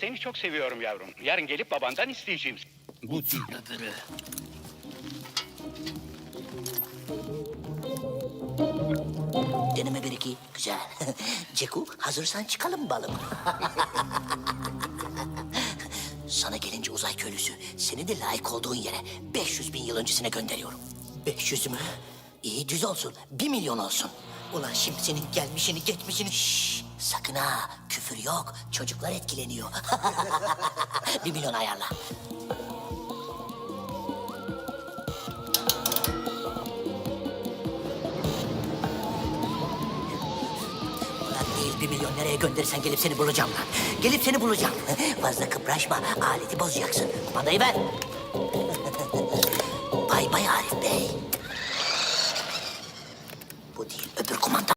Seni çok seviyorum yavrum. Yarın gelip babandan isteyeceğim. Bu öbürü. Deneme bir iki. Güzel. Ceku hazırsan çıkalım balım. Sana gelince uzay köylüsü seni de layık olduğun yere 500 bin yıl öncesine gönderiyorum. 500 mü? İyi düz olsun. Bir milyon olsun. Ulan şimdi senin gelmişini geçmişini... Şşş, sakın ha küfür yok. Çocuklar etkileniyor. bir milyon ayarla. Ulan değil bir milyon nereye gönderirsen gelip seni bulacağım lan. Gelip seni bulacağım. Fazla kıpraşma. Aleti bozacaksın. Kumandayı ver. bay bay Arif Bey. Bu değil öbür kumanda.